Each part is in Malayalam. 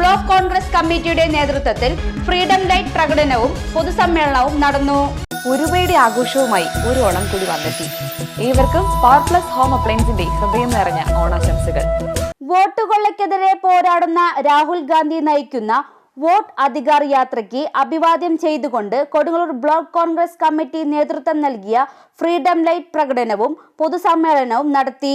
ബ്ലോക്ക് കോൺഗ്രസ് കമ്മിറ്റിയുടെ നേതൃത്വത്തിൽ ഫ്രീഡം ലൈറ്റ് പ്രകടനവും പൊതുസമ്മേളനവും നടന്നു. ഉരുവയുടെ ആഘോഷവുമായി ഒരു ഓണം കൂടി വന്നെത്തി. ഏവർക്കും പവർ പ്ലസ് ഹോം അപ്ലയൻസിന്റെ ഹൃദയം നിറഞ്ഞ ഓണാശംസകൾ. വോട്ട് കൊള്ളയ്ക്കെതിരെ പോരാടുന്ന രാഹുൽ ഗാന്ധി നയിക്കുന്ന വോട്ട് അധികാർ യാത്രയ്ക്ക് അഭിവാദ്യം ചെയ്തുകൊണ്ട് കൊടുങ്ങല്ലൂർ ബ്ലോക്ക് കോൺഗ്രസ് കമ്മിറ്റി നേതൃത്വം നൽകിയ ഫ്രീഡം ലൈറ്റ് പ്രകടനവും പൊതുസമ്മേളനവും നടത്തി.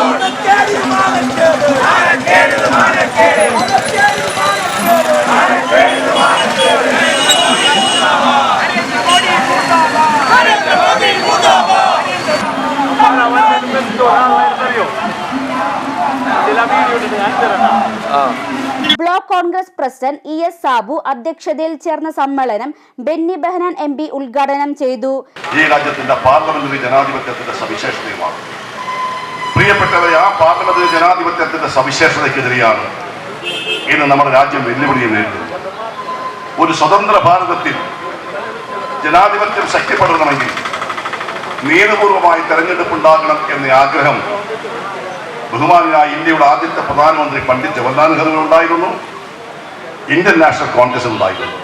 Block Congress president E S Sabu അധ്യക്ഷതയിൽ ചേർന്ന സമ്മേളനം ബെന്നി ബെഹനാൻ എം പി ഉദ്ഘാടനം ചെയ്തു. ഈ രാജ്യത്തിന്റെ പാർലമെന്ററി ജനാധിപത്യത്തിന്റെ സവിശേഷതയുമാണ്. പ്രിയപ്പെട്ടവരെ ആ പാർലമെന്ററി ജനാധിപത്യത്തിന്റെ സവിശേഷതയ്ക്കെതിരെയാണ് ഇന്ന് നമ്മുടെ രാജ്യം വെല്ലുവിളിയെ നേരിടുന്നത്. ഒരു സ്വതന്ത്ര ഭാരതത്തിൽ ജനാധിപത്യം ശക്തിപ്പെടണമെങ്കിൽ നിയമപൂർവമായി തെരഞ്ഞെടുപ്പ് ഉണ്ടാകണം എന്ന ആഗ്രഹം ബഹുമാനായ ഇന്ത്യയുടെ ആദ്യത്തെ പ്രധാനമന്ത്രി പണ്ഡിറ്റ് ജവഹർലാൽ നെഹ്റു ഉണ്ടായിരുന്നു. ഇന്ത്യൻ നാഷണൽ കോൺഗ്രസ് ഉണ്ടായിരുന്നു.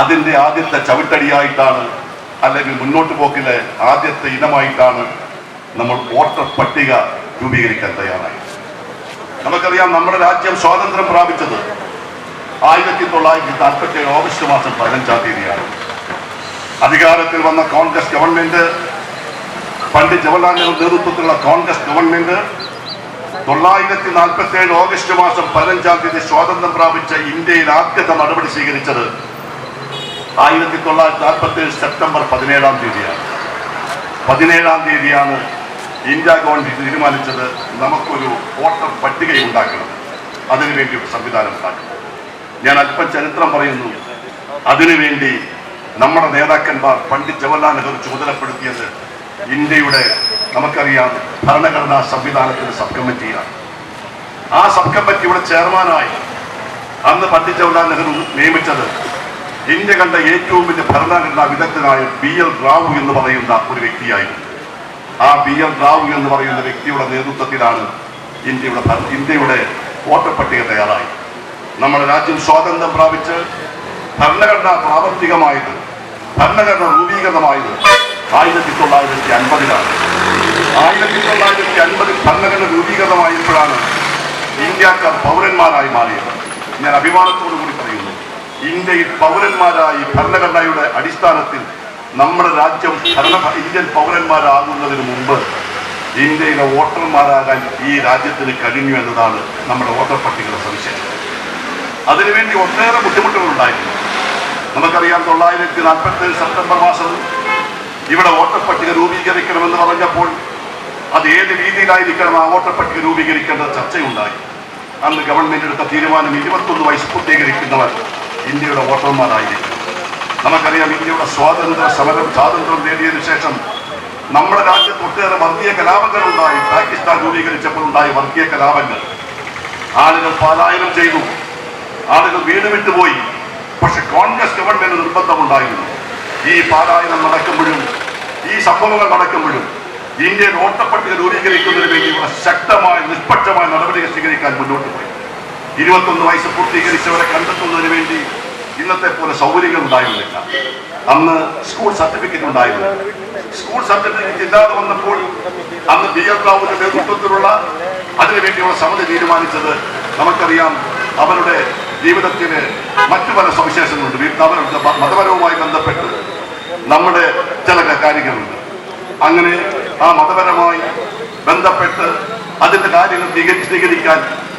അതിന്റെ ആദ്യത്തെ ചവിട്ടടിയായിട്ടാണ് അല്ലെങ്കിൽ മുന്നോട്ട് പോക്കിലെ ആദ്യത്തെ ഇനമായിട്ടാണ് നമ്മൾ വോട്ടർ പട്ടിക രൂപീകരിക്കാൻ തയ്യാറായത്. നമുക്കറിയാം നമ്മുടെ രാജ്യം സ്വാതന്ത്ര്യം പ്രാപിച്ചത് ആയിരത്തി തൊള്ളായിരത്തി നാൽപ്പത്തി ഏഴ് ഓഗസ്റ്റ് മാസം പതിനഞ്ചാം തീയതിയാണ്. അധികാരത്തിൽ വന്ന കോൺഗ്രസ് ഗവൺമെന്റ് പണ്ഡിറ്റ് ജവഹർലാൽ നെഹ്റു നേതൃത്വത്തിലുള്ള കോൺഗ്രസ് ഗവൺമെന്റ് തൊള്ളായിരത്തി നാൽപ്പത്തി ഏഴ് ഓഗസ്റ്റ് മാസം പതിനഞ്ചാം തീയതി സ്വാതന്ത്ര്യം പ്രാപിച്ച ഇന്ത്യയിൽ ആദ്യത്തെ നടപടി സ്വീകരിച്ചത് ആയിരത്തി തൊള്ളായിരത്തി നാൽപ്പത്തി ഏഴ് സെപ്റ്റംബർ പതിനേഴാം തീയതിയാണ്. പതിനേഴാം തീയതിയാണ് ഇന്ത്യ ഗവൺമെന്റ് തീരുമാനിച്ചത് നമുക്കൊരു വോട്ടർ പട്ടിക ഉണ്ടാക്കണം. അതിനുവേണ്ടി ഒരു സംവിധാനം ഉണ്ടാക്കണം. ഞാൻ അല്പം ചരിത്രം പറയുന്നു. അതിനുവേണ്ടി നമ്മുടെ നേതാക്കന്മാർ പണ്ഡിറ്റ് ജവഹർലാൽ നെഹ്റു ചുമതലപ്പെടുത്തിയത് ഇന്ത്യയുടെ നമുക്കറിയാം ഭരണഘടനാ സംവിധാനത്തിന്റെ സബ് കമ്മിറ്റിയാണ് ആ സബ് കമ്മിറ്റിയുടെ ചെയർമാനായി അന്ന് പണ്ഡിറ്റ് ജവഹർലാൽ നെഹ്റു നിയമിച്ചത് ഇന്ത്യ കണ്ട ഏറ്റവും വലിയ ഭരണഘടനാ വിദഗ്ധനായ ബി എൽ റാവു എന്ന് പറയുന്ന ഒരു വ്യക്തിയായിരുന്നു. ആ ബി എൽ റാവു എന്ന് പറയുന്ന വ്യക്തിയുടെ നേതൃത്വത്തിലാണ് ഇന്ത്യയുടെ ഇന്ത്യയുടെ വോട്ടർ പട്ടിക തയ്യാറായി നമ്മുടെ രാജ്യം സ്വാതന്ത്ര്യം പ്രാപിച്ച് ഭരണഘടന പ്രാവർത്തികമായത് ഭരണഘടന രൂപീകൃതമായത് ആയിരത്തി തൊള്ളായിരത്തി അൻപതിലാണ് ആയിരത്തി തൊള്ളായിരത്തി അൻപതിൽ ഭരണഘടന രൂപീകൃതമായപ്പോഴാണ് ഇന്ത്യക്കാർ പൗരന്മാരായി മാറിയത്. ഞാൻ അഭിമാനത്തോടു കൂടി പറയുന്നു ഇന്ത്യയിൽ പൗരന്മാരായി ഭരണഘടനയുടെ അടിസ്ഥാനത്തിൽ നമ്മുടെ രാജ്യം ഭരണ ഇന്ത്യൻ പൗരന്മാരാകുന്നതിന് മുമ്പ് ഇന്ത്യയിലെ വോട്ടർമാരാകാൻ ഈ രാജ്യത്തിന് കഴിഞ്ഞു എന്നതാണ് നമ്മുടെ വോട്ടർ പട്ടികയുടെ സംശയം അതിനുവേണ്ടി ഒട്ടേറെ ബുദ്ധിമുട്ടുകൾ ഉണ്ടായിരുന്നു നമുക്കറിയാം തൊള്ളായിരത്തി നാൽപ്പത്തി സെപ്റ്റംബർ മാസം ഇവിടെ വോട്ടർ പട്ടിക രൂപീകരിക്കണമെന്ന് പറഞ്ഞപ്പോൾ അത് ഏത് രീതിയിലായിരിക്കണം ആ വോട്ടർ പട്ടിക രൂപീകരിക്കേണ്ടത് ചർച്ചയുണ്ടായി. അന്ന് ഗവൺമെന്റ് എടുത്ത തീരുമാനം ഇരുപത്തൊന്ന് വയസ്സ് പൂർത്തീകരിക്കുന്നവർ ഇന്ത്യയുടെ വോട്ടർമാരായിരിക്കും. നമുക്കറിയാം ഇന്ത്യയുടെ സ്വാതന്ത്ര്യ സമരം സ്വാതന്ത്ര്യം നേടിയതിനു ശേഷം നമ്മുടെ രാജ്യത്ത് ഒട്ടേറെ വർഗീയ കലാപങ്ങൾ ഉണ്ടായി. പാകിസ്ഥാൻ രൂപീകരിച്ചപ്പോൾ ഉണ്ടായ വർഗീയ കലാപങ്ങൾ. ആളുകൾ പലായനം ചെയ്തു. ആളുകൾ വീട് വിട്ടുപോയി. പക്ഷെ കോൺഗ്രസ് ഗവൺമെന്റ് നിർബന്ധമുണ്ടായിരുന്നു. ഈ പാരായണം നടക്കുമ്പോഴും ഈ സംഭവങ്ങൾ നടക്കുമ്പോഴും ഇന്ത്യൻ ഓട്ടപ്പട്ടിക രൂപീകരിക്കുന്നതിന് വേണ്ടിയുള്ള ശക്തമായ നിഷ്പക്ഷമായ നടപടികൾ സ്വീകരിക്കാൻ മുന്നോട്ട് പോയി. ഇരുപത്തൊന്ന് വയസ്സ് പൂർത്തീകരിച്ചവരെ കണ്ടെത്തുന്നതിന് വേണ്ടി ഇന്നത്തെ പോലെ സൗകര്യങ്ങൾ ഉണ്ടായിരുന്നില്ല. അന്ന് സ്കൂൾ സർട്ടിഫിക്കറ്റ് ഉണ്ടായിരുന്നു. സ്കൂൾ സർട്ടിഫിക്കറ്റ് ഇല്ലാതെ വന്നപ്പോൾ അന്ന് ബി എൽ റാവുവിന്റെ നേതൃത്വത്തിലുള്ള അതിനുവേണ്ടിയുള്ള സമിതി തീരുമാനിച്ചത് നമുക്കറിയാം അവരുടെ ജീവിതത്തിന് മറ്റു പല സവിശേഷങ്ങളുണ്ട്. മതപരവുമായി ബന്ധപ്പെട്ട് നമ്മുടെ ചില കാര്യങ്ങളുണ്ട്. അങ്ങനെ ആ മതപരമായി ബന്ധപ്പെട്ട് അതിന്റെ കാര്യങ്ങൾ സ്വീകരി- സ്വീകരിക്കാൻ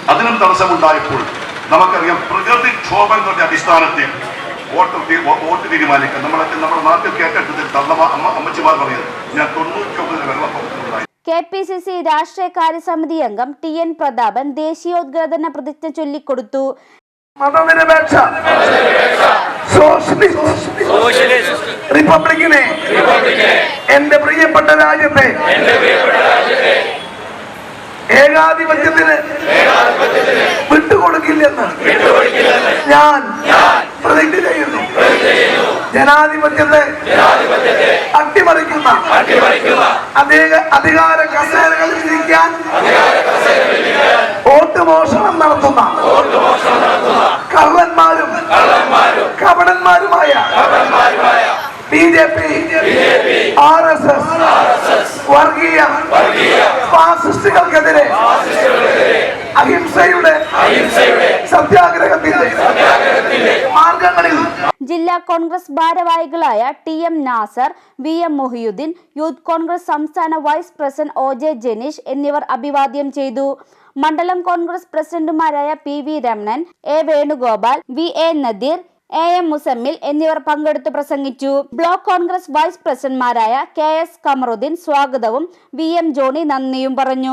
അതിനും തടസ്സമുണ്ടായപ്പോൾ നമുക്കറിയാം പ്രകൃതിക്ഷോഭങ്ങളുടെ അടിസ്ഥാനത്തിൽ വോട്ട് വോട്ട് തീരുമാനിക്കാൻ. നമ്മളെ നമ്മുടെ നാട്ടിൽ കേട്ടിട്ട് തള്ളമ അമ്മ അമ്മച്ചിമാർ പറയുന്നത് ഞാൻ തൊണ്ണൂറ്റി ഒമ്പതിൽ വെള്ളപ്പൊക്കത്തിലുണ്ടായി കെ പി സി സി രാഷ്ട്രീയ കാര്യസമിതി അംഗം ടി എൻ പ്രതാപൻ ദേശീയോദ്ഗ്രഥന പ്രതിജ്ഞ ചൊല്ലിക്കൊടുത്തു. മതനിരപേക്ഷ. സോഷ്യലിസ്റ്റ് റിപ്പബ്ലിക്കിനെ. എന്റെ പ്രിയപ്പെട്ട രാജ്യത്തെ. ഏകാധിപത്യത്തിന് വിട്ടുകൊടുക്കില്ലെന്ന് ഞാൻ പ്രതിജ്ഞ ചെയ്യുന്നു. ജനാധിപത്യത്തെ അട്ടിമറിക്കുന്ന അധിക- അധികാര കപടന്മാരുമായ B J P R S S വർഗീയ ഫാസിസ്റ്റുകൾക്കെതിരെ അഹിംസയുടെ സത്യാഗ്രഹത്തിന്റെ മാർഗങ്ങളിൽ ജില്ലാ കോൺഗ്രസ് ഭാരവാഹികളായ T M Nasar V M Mohiyuddin youth Congress സംസ്ഥാന vice president O J Janeesh എന്നിവർ അഭിവാദ്യം ചെയ്തു. മണ്ഡലം കോൺഗ്രസ് പ്രസിഡന്റുമാരായ P V Ramanan A Venugopal V A Nadeer A M Musammil എന്നിവർ പങ്കെടുത്തു പ്രസംഗിച്ചു. ബ്ലോക്ക് കോൺഗ്രസ് വൈസ് പ്രസിഡന്റ്മാരായ കെ എസ് കമറുദ്ദീൻ സ്വാഗതവും വി എം ജോണി നന്ദിയും പറഞ്ഞു.